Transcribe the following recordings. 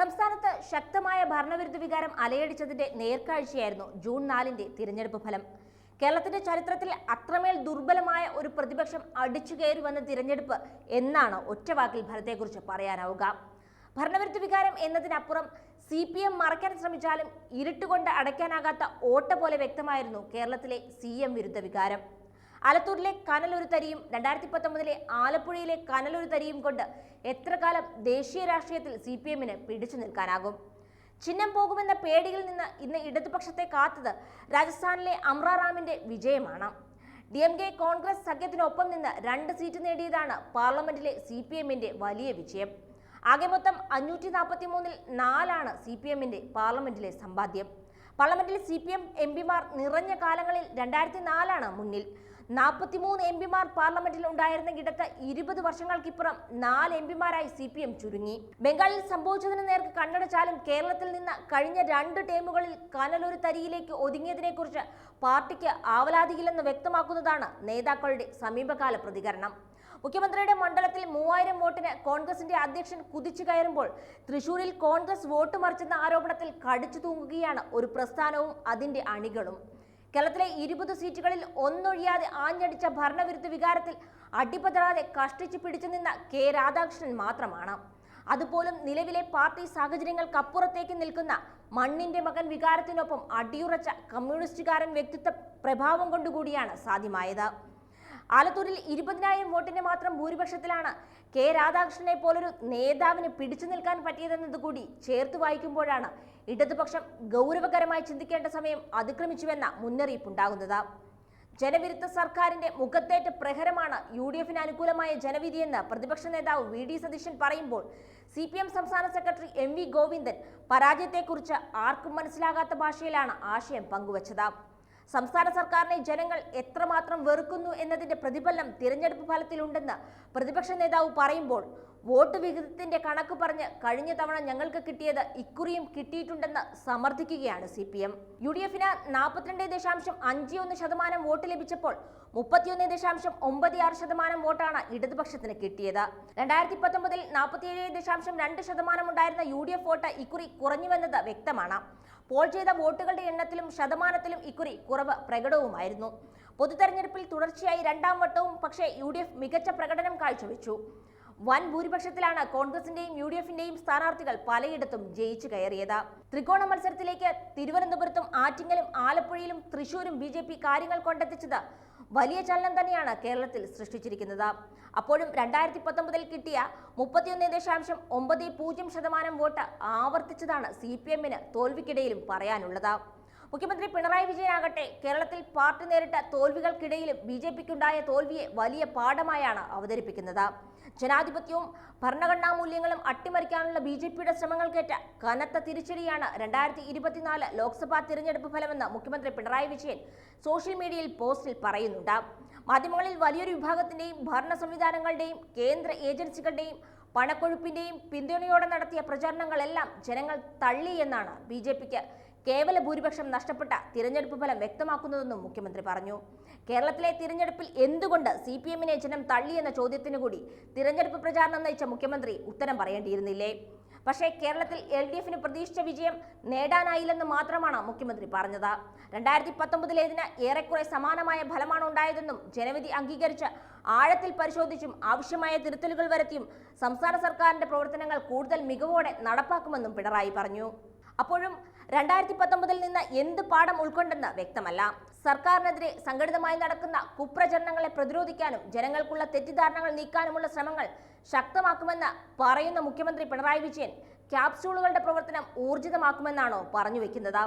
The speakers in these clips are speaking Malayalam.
സംസ്ഥാനത്ത് ശക്തമായ ഭരണവിരുദ്ധ വികാരം അലയടിച്ചതിന്റെ നേർക്കാഴ്ചയായിരുന്നു ജൂൺ നാലിന്റെ തിരഞ്ഞെടുപ്പ് ഫലം. കേരളത്തിന്റെ ചരിത്രത്തിൽ അത്രമേൽ ദുർബലമായ ഒരു പ്രതിപക്ഷം അടിച്ചു കയറി വന്ന തിരഞ്ഞെടുപ്പ് എന്നാണ് ഒറ്റവാക്കിൽ ഫലത്തെക്കുറിച്ച് പറയാനാവുക. ഭരണവിരുദ്ധ വികാരം എന്നതിനപ്പുറം സി പി എം മറയ്ക്കാൻ ശ്രമിച്ചാലും ഇരുട്ടുകൊണ്ട് അടയ്ക്കാനാകാത്ത ഓട്ട പോലെ വ്യക്തമായിരുന്നു കേരളത്തിലെ സി എം വിരുദ്ധ വികാരം. ആലത്തൂരിലെ കനലൊരു തരിയും രണ്ടായിരത്തി പത്തൊമ്പതിലെ ആലപ്പുഴയിലെ കനലൊരു തരിയും കൊണ്ട് എത്ര കാലം ദേശീയ രാഷ്ട്രീയത്തിൽ സി പി എമ്മിന് പിടിച്ചു നിൽക്കാനാകും? ചിഹ്നം പോകുമെന്ന പേടിയിൽ നിന്ന് ഇന്ന് ഇടതുപക്ഷത്തെ കാത്തത് രാജസ്ഥാനിലെ അമ്രാറാമിന്റെ വിജയമാണ്. ഡി എം കെ കോൺഗ്രസ് സഖ്യത്തിനൊപ്പം നിന്ന് രണ്ട് സീറ്റ് നേടിയതാണ് പാർലമെന്റിലെ സി പി എമ്മിന്റെ വലിയ വിജയം. ആകെ മൊത്തം അഞ്ഞൂറ്റി നാൽപ്പത്തി മൂന്നിൽ നാലാണ് സി പി എമ്മിന്റെ പാർലമെന്റിലെ സമ്പാദ്യം. പാർലമെന്റിൽ സി പി എം എം പിമാർ നിറഞ്ഞ കാലങ്ങളിൽ രണ്ടായിരത്തി നാലാണ് മുന്നിൽ. നാൽപ്പത്തിമൂന്ന് എം പിമാർ പാർലമെന്റിൽ ഉണ്ടായിരുന്ന ഇടത്ത് ഇരുപത് വർഷങ്ങൾക്കിപ്പുറം നാല് എം പിമാരായി സി പി എം ചുരുങ്ങി. ബംഗാളിൽ സംഭവിച്ചതിന് നേർക്ക് കണ്ണടച്ചാലും കേരളത്തിൽ നിന്ന് കഴിഞ്ഞ രണ്ട് ടേമുകളിൽ കനലൊരു തരിയിലേക്ക് ഒതുങ്ങിയതിനെക്കുറിച്ച് പാർട്ടിക്ക് ആവലാതിയില്ലെന്ന് വ്യക്തമാക്കുന്നതാണ് നേതാക്കളുടെ സമീപകാല പ്രതികരണം. മുഖ്യമന്ത്രിയുടെ മണ്ഡലത്തിൽ മൂവായിരം വോട്ടിന് കോൺഗ്രസിന്റെ അധ്യക്ഷൻ കുതിച്ചു കയറുമ്പോൾ തൃശൂരിൽ കോൺഗ്രസ് വോട്ട് മറിച്ചെന്ന ആരോപണത്തിൽ കടിച്ചു തൂങ്ങുകയാണ് ഒരു പ്രസ്ഥാനവും അതിന്റെ അണികളും. കേരളത്തിലെ ഇരുപത് സീറ്റുകളിൽ ഒന്നൊഴിയാതെ ആഞ്ഞടിച്ച ഭരണവിരുദ്ധ വികാരത്തിൽ അടിപതറാതെ കഷ്ടിച്ചു പിടിച്ചു നിന്ന കെ രാധാകൃഷ്ണൻ മാത്രമാണ്. അതുപോലും നിലവിലെ പാർട്ടി സാഹചര്യങ്ങൾക്കപ്പുറത്തേക്ക് നിൽക്കുന്ന മണ്ണിന്റെ മകൻ വികാരത്തിനൊപ്പം അടിയുറച്ച കമ്മ്യൂണിസ്റ്റുകാരൻ വ്യക്തിത്വ പ്രഭാവം കൊണ്ടുകൂടിയാണ് സാധ്യമായത്. ആലത്തൂരിൽ ഇരുപതിനായിരം വോട്ടിന്റെ മാത്രം ഭൂരിപക്ഷത്തിലാണ്. കെ രാധാകൃഷ്ണനെ പോലൊരു നേതാവിന് പിടിച്ചു നിൽക്കാൻ പറ്റിയതെന്നത് കൂടി ചേർത്ത് വായിക്കുമ്പോഴാണ് ഇടതുപക്ഷം ഗൗരവകരമായി ചിന്തിക്കേണ്ട സമയം അതിക്രമിച്ചുവെന്ന മുന്നറിയിപ്പുണ്ടാകുന്നത്. ജനവിരുദ്ധ സർക്കാരിന്റെ മുഖത്തേറ്റ പ്രഹരമാണ് യു ഡി എഫിന് അനുകൂലമായ ജനവിധിയെന്ന് പ്രതിപക്ഷ നേതാവ് വി ഡി സതീശൻ പറയുമ്പോൾ സി പി എം സംസ്ഥാന സെക്രട്ടറി എം വി ഗോവിന്ദൻ പരാജയത്തെക്കുറിച്ച് ആർക്കും മനസ്സിലാകാത്ത ഭാഷയിലാണ് ആശയം പങ്കുവച്ചത്. സംസ്ഥാന സർക്കാരിനെ ജനങ്ങൾ എത്രമാത്രം വെറുക്കുന്നു എന്നതിന്റെ പ്രതിഫലനം തിരഞ്ഞെടുപ്പ് ഫലത്തിലുണ്ടെന്ന് പ്രതിപക്ഷ നേതാവ് പറയുമ്പോൾ വോട്ട് വിഹിതത്തിന്റെ കണക്ക് പറഞ്ഞ് കഴിഞ്ഞ തവണ ഞങ്ങൾക്ക് കിട്ടിയത് ഇക്കുറിയും കിട്ടിയിട്ടുണ്ടെന്ന് സമർത്ഥിക്കുകയാണ് C P M U D എഫിന് നാൽപ്പത്തിരണ്ട് ദശാംശം അഞ്ച് ഒന്ന് ശതമാനം വോട്ട് ലഭിച്ചപ്പോൾ മുപ്പത്തിയൊന്ന് ദശാംശം ഒമ്പത് ആറ് ശതമാനം വോട്ടാണ് ഇടതുപക്ഷത്തിന് കിട്ടിയത്. രണ്ടായിരത്തി പത്തൊമ്പതിൽ നാൽപ്പത്തിയേഴ് ദശാംശം രണ്ട് ശതമാനം ഉണ്ടായിരുന്ന യു ഡി എഫ് വോട്ട് ഇക്കുറി കുറഞ്ഞുവെന്നത് വ്യക്തമാണ്. പോൾ ചെയ്ത വോട്ടുകളുടെ എണ്ണത്തിലും ശതമാനത്തിലും ഇക്കുറി കുറവ് പ്രകടവുമായിരുന്നു. പൊതുതെരഞ്ഞെടുപ്പിൽ തുടർച്ചയായി രണ്ടാം വട്ടവും പക്ഷേ യു മികച്ച പ്രകടനം കാഴ്ചവെച്ചു. വൻ ഭൂരിപക്ഷത്തിലാണ് കോൺഗ്രസിന്റെയും യു ഡി എഫിന്റെയും സ്ഥാനാർത്ഥികൾ പലയിടത്തും ജയിച്ചു കയറിയത്. ത്രികോണ മത്സരത്തിലേക്ക് തിരുവനന്തപുരത്തും ആറ്റിങ്ങലും ആലപ്പുഴയിലും തൃശൂരും ബി ജെ പി കാര്യങ്ങൾ കൊണ്ടെത്തിച്ചത് വലിയ ചലനം തന്നെയാണ് കേരളത്തിൽ സൃഷ്ടിച്ചിരിക്കുന്നത്. അപ്പോഴും രണ്ടായിരത്തി പത്തൊമ്പതിൽ കിട്ടിയ മുപ്പത്തിയൊന്ന് ദശാംശം ഒമ്പത് പൂജ്യം ശതമാനം വോട്ട് ആവർത്തിച്ചതാണ് സി പി എമ്മിന് തോൽവിക്കിടയിലും പറയാനുള്ളത്. മുഖ്യമന്ത്രി പിണറായി വിജയനാകട്ടെ കേരളത്തിൽ പാർട്ടി നേരിട്ട തോൽവികൾക്കിടയിലും ബി ജെ പിക്കുണ്ടായ തോൽവിയെ വലിയ പാഠമായാണ് അവതരിപ്പിക്കുന്നത്. ജനാധിപത്യവും ഭരണഘടനാ മൂല്യങ്ങളും അട്ടിമറിക്കാനുള്ള ബി ജെ പിയുടെ ശ്രമങ്ങൾക്കേറ്റ കനത്ത തിരിച്ചടിയാണ് രണ്ടായിരത്തി ഇരുപത്തിനാല് ലോക്സഭാ തിരഞ്ഞെടുപ്പ് ഫലമെന്ന് മുഖ്യമന്ത്രി പിണറായി വിജയൻ സോഷ്യൽ മീഡിയയിൽ പോസ്റ്റിൽ പറയുന്നുണ്ട്. മാധ്യമങ്ങളിൽ വലിയൊരു വിഭാഗത്തിന്റെയും ഭരണ സംവിധാനങ്ങളുടെയും കേന്ദ്ര ഏജൻസികളുടെയും പണക്കൊഴുപ്പിന്റെയും പിന്തുണയോടെ നടത്തിയ പ്രചാരണങ്ങളെല്ലാം ജനങ്ങൾ തള്ളി എന്നാണ് ബി ജെ പിക്ക് കേവല ഭൂരിപക്ഷം നഷ്ടപ്പെട്ട തിരഞ്ഞെടുപ്പ് ഫലം വ്യക്തമാക്കുന്നതെന്നും മുഖ്യമന്ത്രി പറഞ്ഞു. കേരളത്തിലെ തിരഞ്ഞെടുപ്പിൽ എന്തുകൊണ്ട് സി പി എമ്മിനെ ജനം തള്ളിയെന്ന ചോദ്യത്തിനു കൂടി തിരഞ്ഞെടുപ്പ് പ്രചാരണം നയിച്ച മുഖ്യമന്ത്രി ഉത്തരം പറയേണ്ടിയിരുന്നില്ലേ? പക്ഷേ കേരളത്തിൽ എൽ ഡി എഫിന് പ്രതീക്ഷിച്ച വിജയം നേടാനായില്ലെന്ന് മാത്രമാണ് മുഖ്യമന്ത്രി പറഞ്ഞത്. രണ്ടായിരത്തി പത്തൊമ്പതിലേതിന് ഏറെക്കുറെ സമാനമായ ഫലമാണ് ഉണ്ടായതെന്നും ജനവിധി അംഗീകരിച്ച് ആഴത്തിൽ പരിശോധിച്ചും ആവശ്യമായ തിരുത്തലുകൾ വരുത്തിയും സംസ്ഥാന സർക്കാരിന്റെ പ്രവർത്തനങ്ങൾ കൂടുതൽ മികവോടെ നടപ്പാക്കുമെന്നും പിണറായി പറഞ്ഞു. അപ്പോഴും രണ്ടായിരത്തി പത്തൊമ്പതിൽ നിന്ന് എന്ത് പാഠം ഉൾക്കൊണ്ടെന്ന് വ്യക്തമല്ല. സർക്കാരിനെതിരെ സംഘടിതമായി നടക്കുന്ന കുപ്രചരണങ്ങളെ പ്രതിരോധിക്കാനും ജനങ്ങൾക്കുള്ള തെറ്റിദ്ധാരണകൾ നീക്കാനുമുള്ള ശ്രമങ്ങൾ ശക്തമാക്കുമെന്ന് പറയുന്ന മുഖ്യമന്ത്രി പിണറായി വിജയൻ ക്യാപ്സ്യൂളുകളുടെ പ്രവർത്തനം ഊർജിതമാക്കുമെന്നാണോ പറഞ്ഞു വെക്കുന്നത്.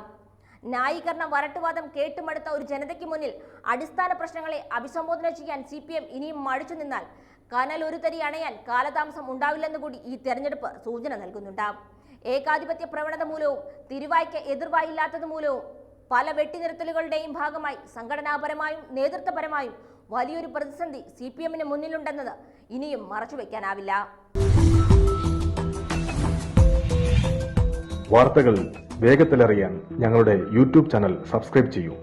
ന്യായീകരണ വരട്ടുവാദം കേട്ടുമടുത്ത ഒരു ജനതയ്ക്ക് മുന്നിൽ അടിസ്ഥാന പ്രശ്നങ്ങളെ അഭിസംബോധന ചെയ്യാൻ സി പി എം ഇനിയും മടിച്ചു നിന്നാൽ കനൽ ഒരു തരി അണയാൻ കാലതാമസം ഉണ്ടാവില്ലെന്ന് കൂടി ഈ തെരഞ്ഞെടുപ്പ് സൂചന നൽകുന്നുണ്ട്. ഏകാധിപത്യ പ്രവണത മൂലവും തിരുവായ്ക്ക് എതിർവായില്ലാത്തത് മൂലവും പല വെട്ടിനിർത്തലുകളുടെയും ഭാഗമായി സംഘടനാപരമായും നേതൃത്വപരമായും വലിയൊരു പ്രതിസന്ധി സി പി എമ്മിന് മുന്നിലുണ്ടെന്നത് ഇനിയും മറച്ചുവെക്കാനാവില്ല വാർത്തകൾ വേഗത്തിലറിയാൻ ഞങ്ങളുടെ യൂട്യൂബ് ചാനൽ സബ്സ്ക്രൈബ് ചെയ്യൂ.